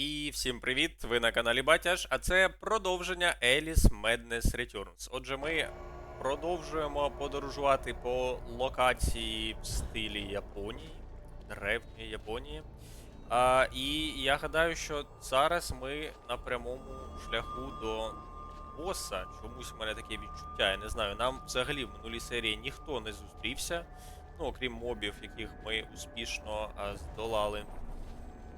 І всім привіт! Ви на каналі Батяж, а це продовження Alice Madness Returns. Отже, ми продовжуємо подорожувати по локації в стилі Японії, древньої Японії. А, і я гадаю, що зараз ми на прямому шляху до боса. Чомусь у мене таке відчуття. Я не знаю. Нам взагалі в минулій серії ніхто не зустрівся. Ну, окрім мобів, яких ми успішно а, здолали.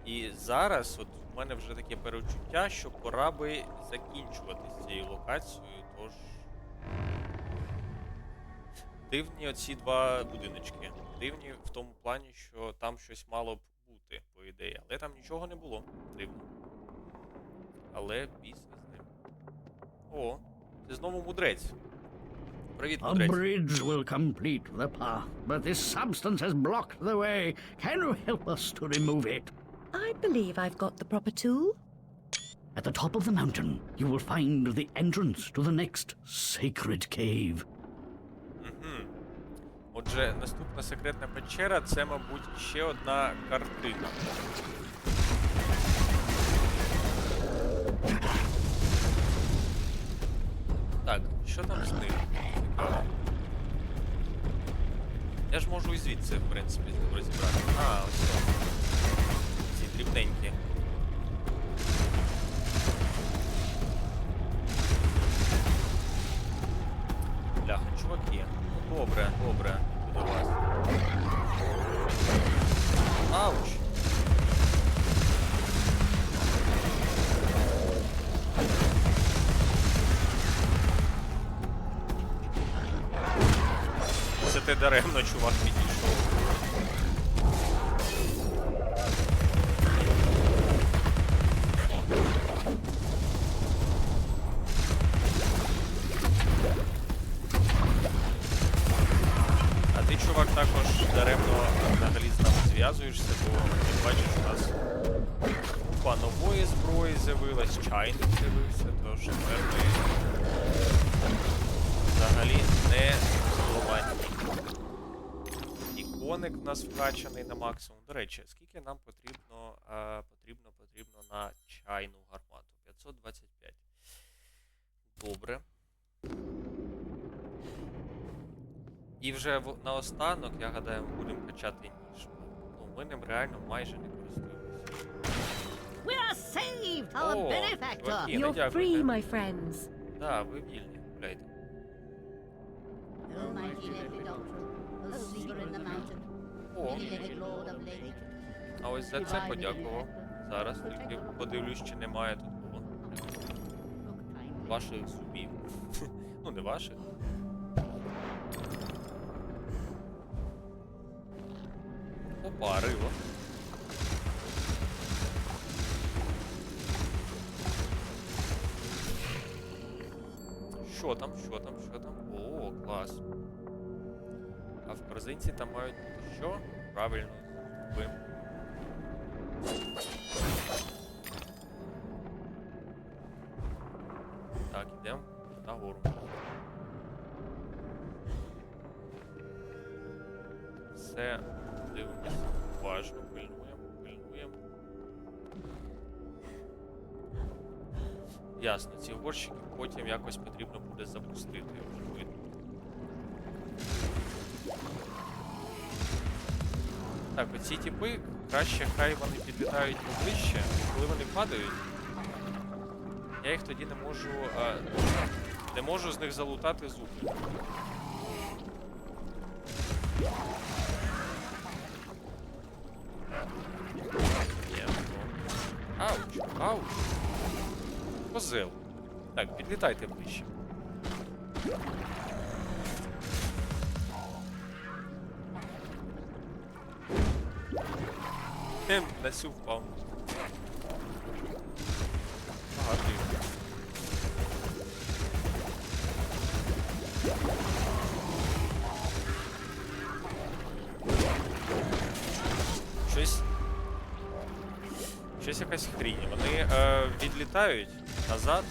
І зараз от в мене вже таке перечуття, що пора би закінчувати з цією локацією, тож. Дивні оці два будиночки. Дивні в тому плані, що там щось мало б бути, по ідеї. Але там нічого не було. Дивно. Але біс з ним. О, це знову мудрець. Привіт, A мудрець. bridge will complete the path, but this substance has blocked the way. Can you help us to remove it? Believe I've got the proper tool. At the top of the mountain, you will find the entrance to the next sacred cave. Мгм. Отже, наступна секретна печера це, мабуть, ще одна картина. Так, що там з ним? Я ж можу і звідси, в принципі, розібрати. А, ось. Дрібненькі. Бляха, чуваки. Ну добре, добре. До вас. Ауч. Це ти даремно, чувак, підійшов. Іконик в нас вкачаний на максимум. До речі, скільки нам потрібно, а, потрібно, потрібно на чайну гармату? 525. Добре. І вже в, наостанок, я гадаю, ми будемо качати ніж. Ну, ми ним реально майже не користуємося. We are saved, our О, benefactor. чуваки, You're free, my friends. Да, ви вільні, гуляйте. Almighty Lepidopteral, О, а ось за це подякував. Зараз тільки подивлюсь, чи немає тут кого. Ваших зубів. ну, не ваших. Опа, риба. Що там, що там, що там? О, клас. А в корзинці там мають що? Правильно, зуби. Так, ідемо нагору. Все дивимося. Уважно, пильнуємо, пильнуємо. Ясно, ці горщики потім якось потрібно буде запустити, вже видно. Так, оці типи, краще хай вони підлітають поближче, коли вони падають. Я їх тоді не можу. А, не можу з них залутати зуби. Ну. Ауч, ауч. Козел. Так, підлітайте ближче. Ем, на сю впав. Ти. Щось. Щось якась хрінь. Вони е, відлітають назад.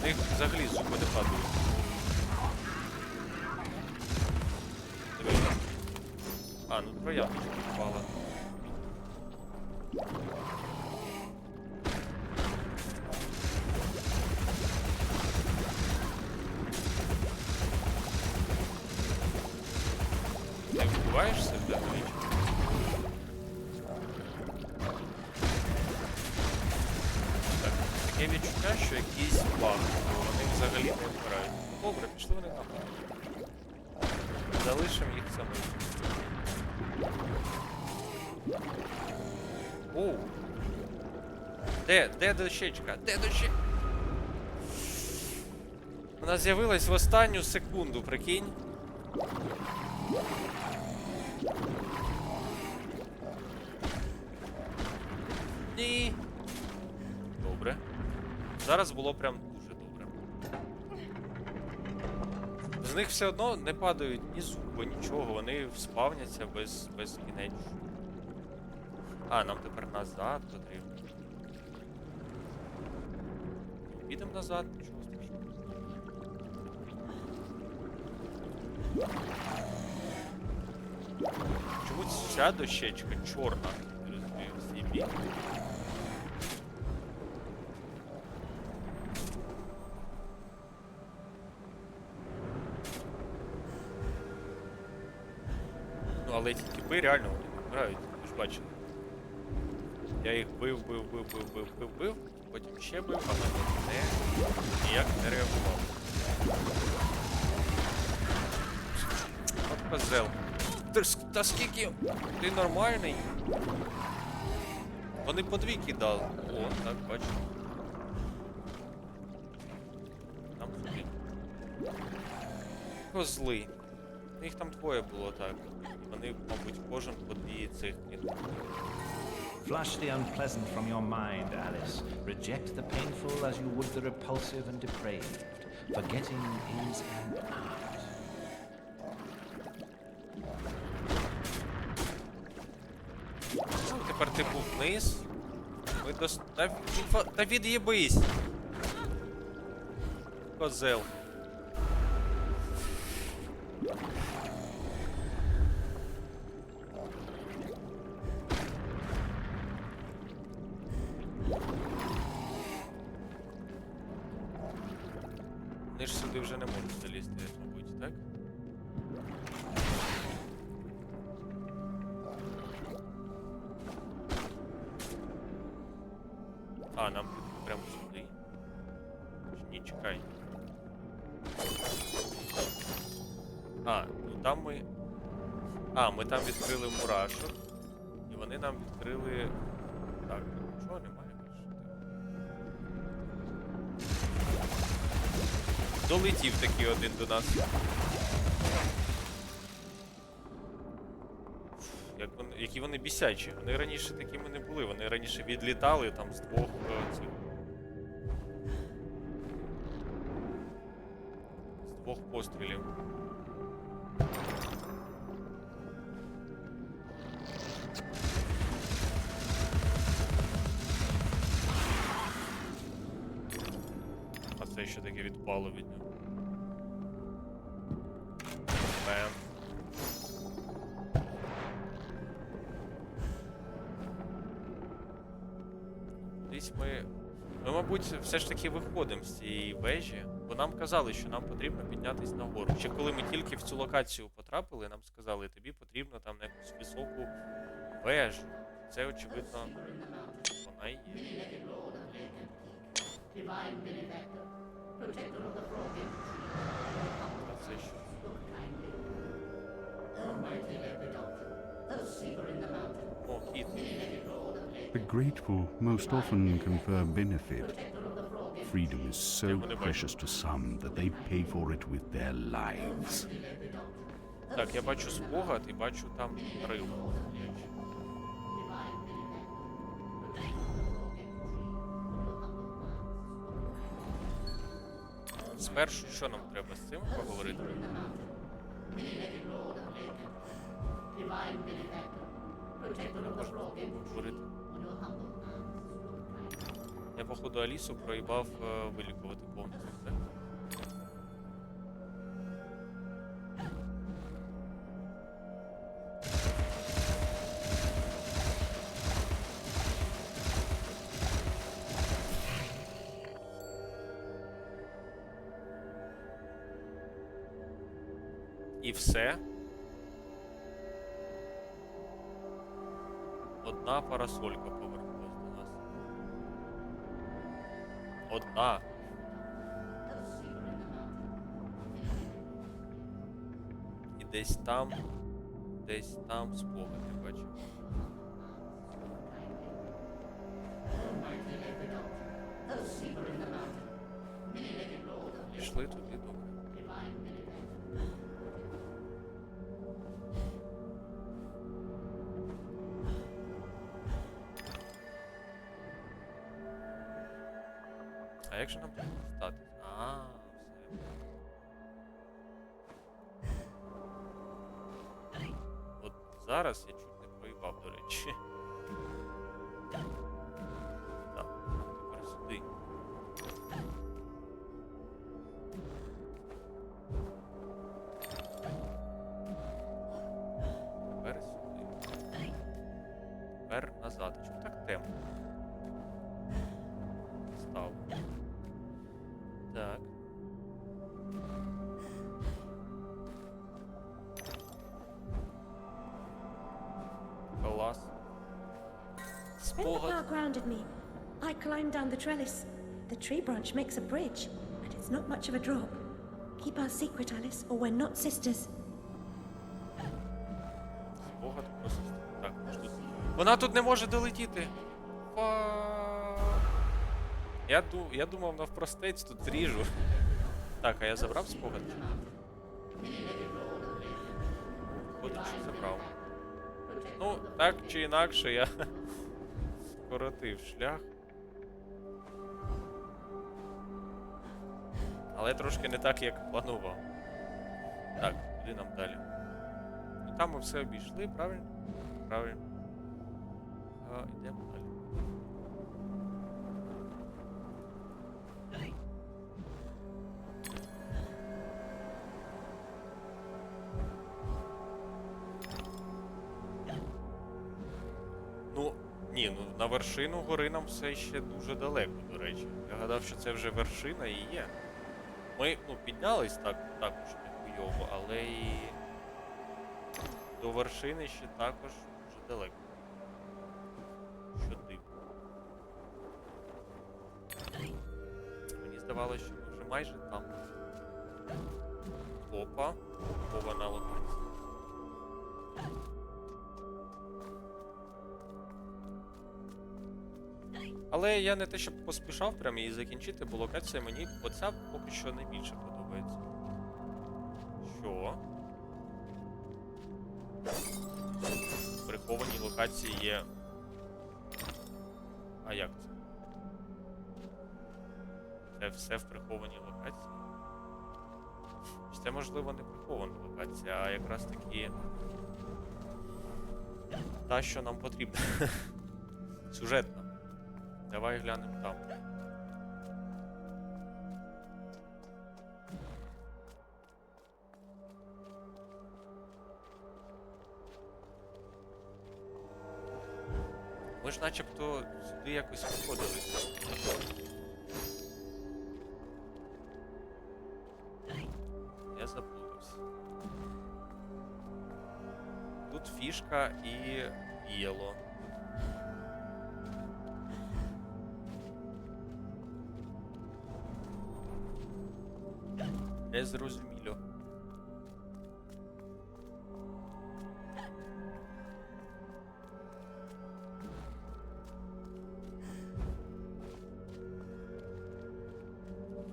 З них взагалі зуби не падають. А, ну троянка впала. Оу. Де? Де дощечка? Де дощечка? Вона з'явилась в останню секунду, прикинь. Ні. Добре. Зараз було прям дуже добре. З них все одно не падають ні зуби, нічого, вони спавняться без, безкінечно. А, нам тепер назад потрібно. Підемо назад, нічого страшного. Чому ця дощечка чорна? Розумію. Ну, але ці тіпи реально не ви ж бачили. Я їх бив, бив, бив, бив, бив, бив, бив, потім ще бив, але вони не ніяк не реагував. От козел. Та, скільки? Ти нормальний? Вони по дві кидали. О, так, бачу. Там сюди. Козли. Їх там двоє було так. Вони, мабуть, кожен по дві цих кинули. Flush the unpleasant from your mind, Alice. Reject the painful as you would the repulsive and depraved. Forgetting is an art. Ну, тепер типу вниз. Ми дос... Та, відфа- та від'єбись! Козел. А, ну там ми. А, ми там відкрили мурашок. І вони нам відкрили. Так, нічого немає більше. Долетів такий один до нас. Як вони, які вони бісячі. Вони раніше такими не були. Вони раніше відлітали там з двох е, цих. З двох пострілів. Це що таке відпало від нього. Бем. Десь ми. Ми, мабуть, все ж таки виходимо з цієї вежі, бо нам казали, що нам потрібно піднятися нагору. Ще коли ми тільки в цю локацію потрапили, нам сказали, тобі потрібно там на якусь високу вежу. Це очевидно. Вона є. А це що? О, кіт. The grateful most often confer benefit. Freedom is so precious to some that they pay for it with their lives. Так, я бачу спогад і бачу там рибу. Спершу що нам треба з цим поговорити? Говорити. Я походу Алісу проїбав е, вилікувати повністю десь там. Десь там спогад, я бачу. Пішли туди, добре. А як же нам тут зараз я чуть не проїбав, до речі. When Papa Спогад. grounded me, I climbed down the trellis. The tree branch makes a bridge, and it's not much of a drop. Keep our secret, Alice, or we're not sisters. Спогад просто. Так, може тут. Вона тут не може долетіти. Фа. Я, ду... я думав навпростець тут зріжу. Так, а я забрав спогад? Виходить, що забрав. Ну, так чи інакше, я скоротив шлях. Але трошки не так, як планував. Так, куди нам далі? Ну там ми все обійшли, правильно? Правильно. А, йдемо далі. Вершину гори нам все ще дуже далеко, до речі. Я гадав, що це вже вершина і є. Ми, ну, піднялись так, також не хуйово, але і до вершини ще також дуже далеко. Що дивно. Мені здавалося, що ми вже майже там. Опа, пована локація. Але я не те, щоб поспішав прям її закінчити, бо локація мені оця поки що найбільше подобається. Що? В прихованій локації є. А як це? Це все в прихованій локації? Чи Це можливо не прихована локація, а якраз таки. Та, що нам потрібна. Сюжетна. Давай глянемо там. Ми ж начебто сюди якось виходили. Я заплутався. Тут фішка і єло. Незрозуміло.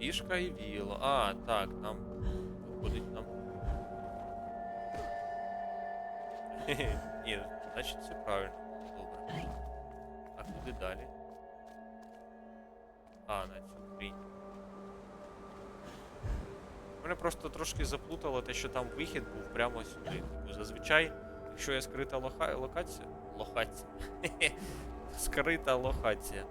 Фішка і віло. А, так, нам виходить нам. Хе-хе, Ні, значить все правильно. Добре. А куди далі? А, на цю хрінь. Мене просто трошки заплутало те, що там вихід був прямо сюди. Зазвичай, якщо є скрита лоха... локація. Локація. скрита локація.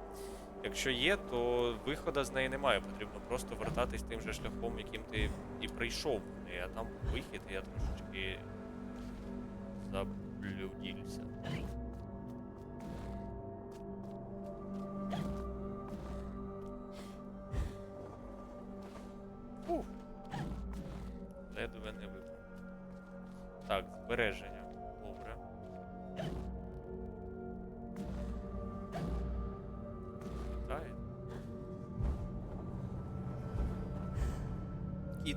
Якщо є, то виходу з неї немає. Потрібно просто вертатись тим же шляхом, яким ти і прийшов. А там був вихід, і я трошечки заблюдівся. Так, збереження. Добре. Вітаю. Кіт.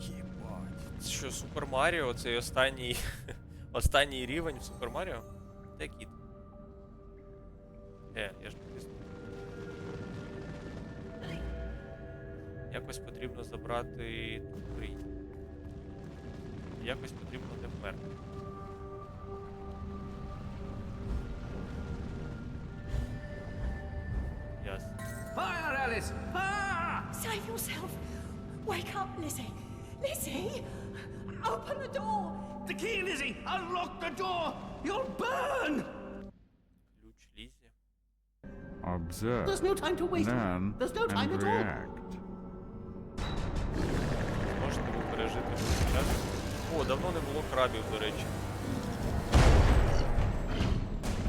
Єбать. Що, Супер Маріо? Цей останній. останній рівень в Супер Маріо? Де кіт? Е, я ж не Якось потрібно забрати. Якось потрібно не вмерти. Ясно. Fire, Alice! Fire! Save yourself! Wake up, Lizzie! Lizzie! Open the door! The key, Lizzie! Unlock the door! You'll burn! Ключ Лізі. Observe, There's no time to waste. learn, There's no time and at all. react. Можете ви пережити цей час? О, давно не було крабів, до речі.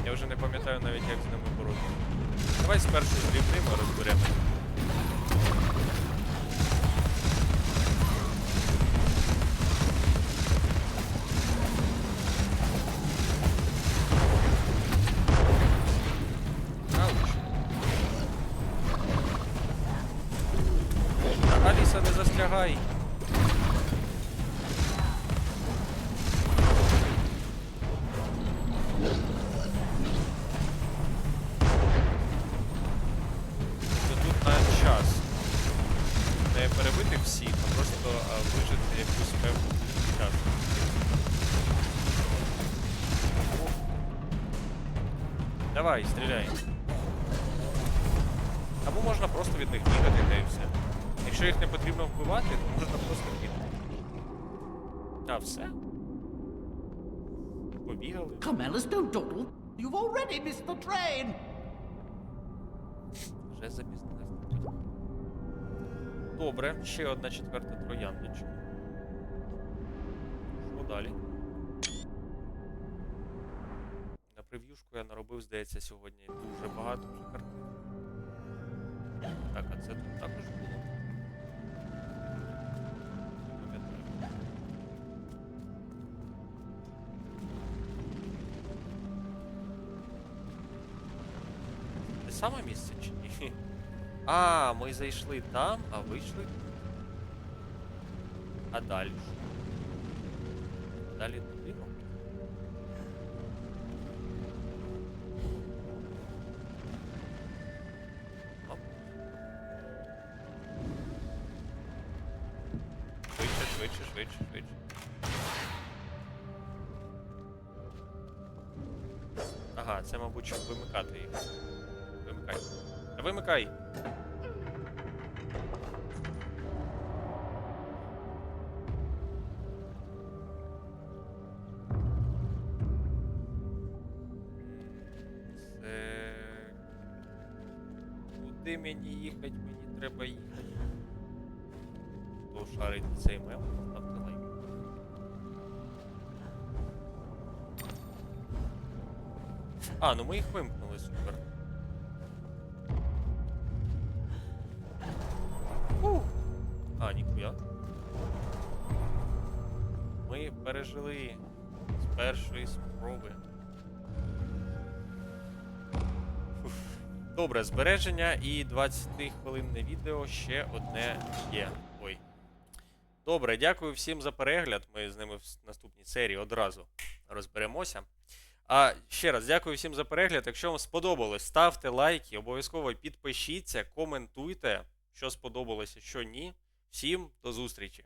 Я вже не пам'ятаю навіть, як з ними боротися. Давай спершу з дрібними розберемо. Аліса, не застрягай. Давай, стріляй. Або можна просто від них бігати та і все. Якщо їх не потрібно вбивати, то можна просто бігати. А все. Побігали. Alice, don't dawdle. You've already missed the train. Вже запізнилась. Добре, ще одна четверта трояндочка. Що далі? Прев'юшку я наробив, здається, сьогодні дуже багато вже картин. Так, а це тут також було. Те саме місце чи ні? А, ми зайшли там, а вийшли. А далі? що? Далі Ага, це, мабуть, щоб вимикати їх. Вимикай. Вимикай. Це... Куди мені їхати? Мені треба їхати. Хто шарить цей мем, А, ну ми їх вимкнули, супер. Ух. А, ніхуя. Ми пережили з першої спроби. Фуф. Добре, збереження і 20 хвилинне відео ще одне є. Ой. Добре, дякую всім за перегляд. Ми з ними в наступній серії одразу розберемося. А ще раз дякую всім за перегляд. Якщо вам сподобалось, ставте лайки, обов'язково підпишіться, коментуйте, що сподобалося, що ні. Всім до зустрічі!